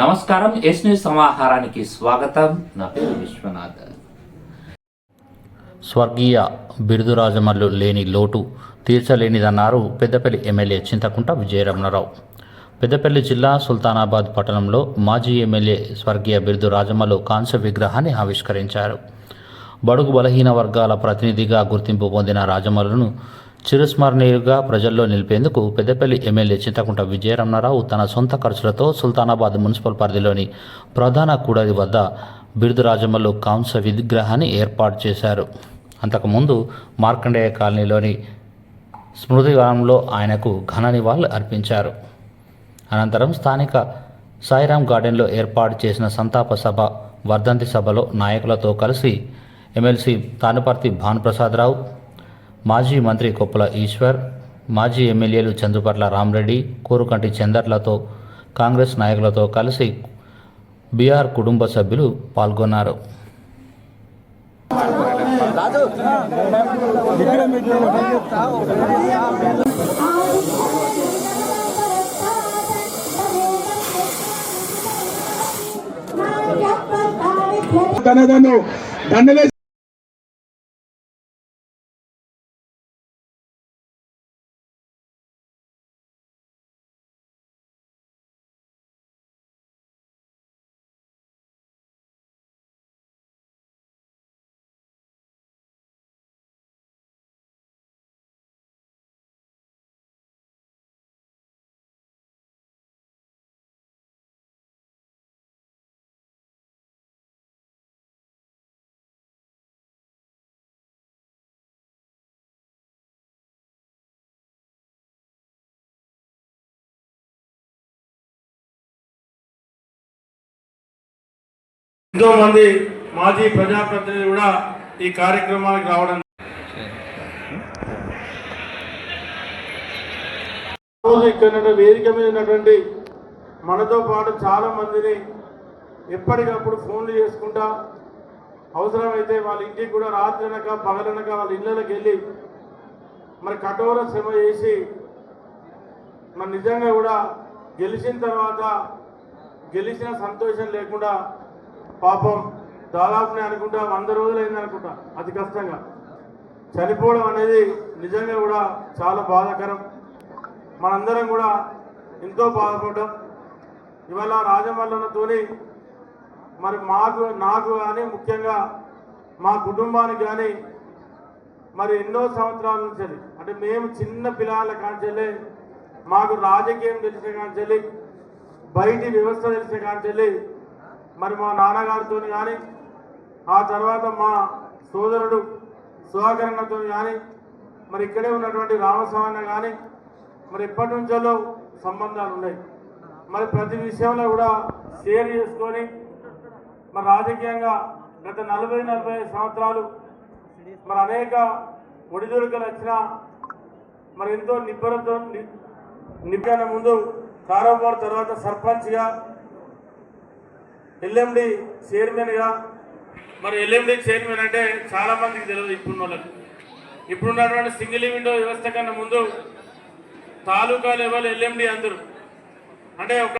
నమస్కారం yes news సమాహారానికి స్వాగతం. నా పేరు విశ్వనాథ్. స్వర్గీయ బిరుదురాజమల్లు లేని లోటు తీర్చలేనిదన్నారు పెద్దపల్లి ఎమ్మెల్యే చింతకుంట విజయరమణరావు. పెద్దపల్లి జిల్లా సుల్తానాబాద్ పట్టణంలో మాజీ ఎమ్మెల్యే స్వర్గీయ బిరుదు రాజమల్లు కాంస్య విగ్రహాన్ని ఆవిష్కరించారు. బడుగు బలహీన వర్గాల ప్రతినిధిగా గుర్తింపు పొందిన రాజమల్లును చిరస్మరణీయుగా ప్రజల్లో నిలిపేందుకు పెద్దపల్లి ఎమ్మెల్యే చింతకుంట విజయరమణారావు తన సొంత ఖర్చులతో సుల్తానాబాద్ మున్సిపల్ పరిధిలోని ప్రధాన కూడలి వద్ద బిరుదు కాంస కాంస్య విగ్రహాన్ని ఏర్పాటు చేశారు. అంతకుముందు మార్కండేయ కాలనీలోని స్మృతివనంలో ఆయనకు ఘన నివాళులు అర్పించారు. అనంతరం స్థానిక సాయిరామ్ గార్డెన్లో ఏర్పాటు చేసిన సంతాప సభ వర్ధంతి సభలో నాయకులతో కలిసి ఎమ్మెల్సీ తానుపర్తి భానుప్రసాదరావు మాజీ మంత్రి కొప్పుల ఈశ్వర్ మాజీ ఎమ్మెల్యేలు చంద్రపట్ల రామరెడ్డి కోరుకంటి చందర్లతో కాంగ్రెస్ నాయకులతో కలిసి బీఆర్ కుటుంబ సభ్యులు పాల్గొన్నారు. దండలే ఎంతో మంది మాజీ ప్రజాప్రతినిధులు కూడా ఈ కార్యక్రమానికి రావడం రోజు ఇక్కడ వేదిక మీద ఉన్నటువంటి మనతో పాటు చాలా మందిని ఎప్పటికప్పుడు ఫోన్లు చేసుకుంటా అవసరమైతే వాళ్ళ ఇంటికి కూడా రాత్రనక పగలనక వాళ్ళ ఇళ్ళకి వెళ్ళి మరి కఠోర శ్రమ చేసి మరి నిజంగా కూడా గెలిచిన తర్వాత గెలిచిన సంతోషం లేకుండా పాపం దాదాపు నేను అనుకుంటా వంద రోజులు అయింది అనుకుంటా. అతి కష్టంగా. చనిపోవడం అనేది నిజంగా కూడా చాలా బాధాకరం. మనందరం కూడా ఎంతో బాధపడ్డాం. ఇవాళ రాజమల్లన్నతోని మరి మాకు నాకు కానీ ముఖ్యంగా మా కుటుంబానికి కానీ మరి ఎన్నో సంవత్సరాల నుంచి అంటే మేము చిన్న పిల్లల కాంచెల్లి మాకు రాజకీయం తెలిసిన కాంచెల్లి బయటి వ్యవస్థ తెలిసిన కాంచెల్లి మరి మా నాన్నగారితో కానీ ఆ తర్వాత మా సోదరుడు సుధాకరణతో కానీ మరి ఇక్కడే ఉన్నటువంటి రామస్వామి కానీ మరి ఎప్పటి నుంచో సంబంధాలు ఉన్నాయి మరి ప్రతి విషయంలో కూడా షేర్ చేసుకొని మరి రాజకీయంగా గత నలభై నలభై సంవత్సరాలు మరి అనేక ఒడిదుడుకులు వచ్చినా మరి ఎంతో నిబ్బరంతో నిబ్బన ముందు కారోబార్ తర్వాత సర్పంచ్గా ఎల్ఎండి చైర్మన్గా మరి ఎల్ఎండి చైర్మన్ అంటే చాలా మందికి తెలియదు ఇప్పుడున్న వాళ్ళకి ఇప్పుడున్నటువంటి సింగిల్ విండో వ్యవస్థ కన్నా ముందు తాలూకా లెవెల్ ఎల్ఎండి అందరూ. అంటే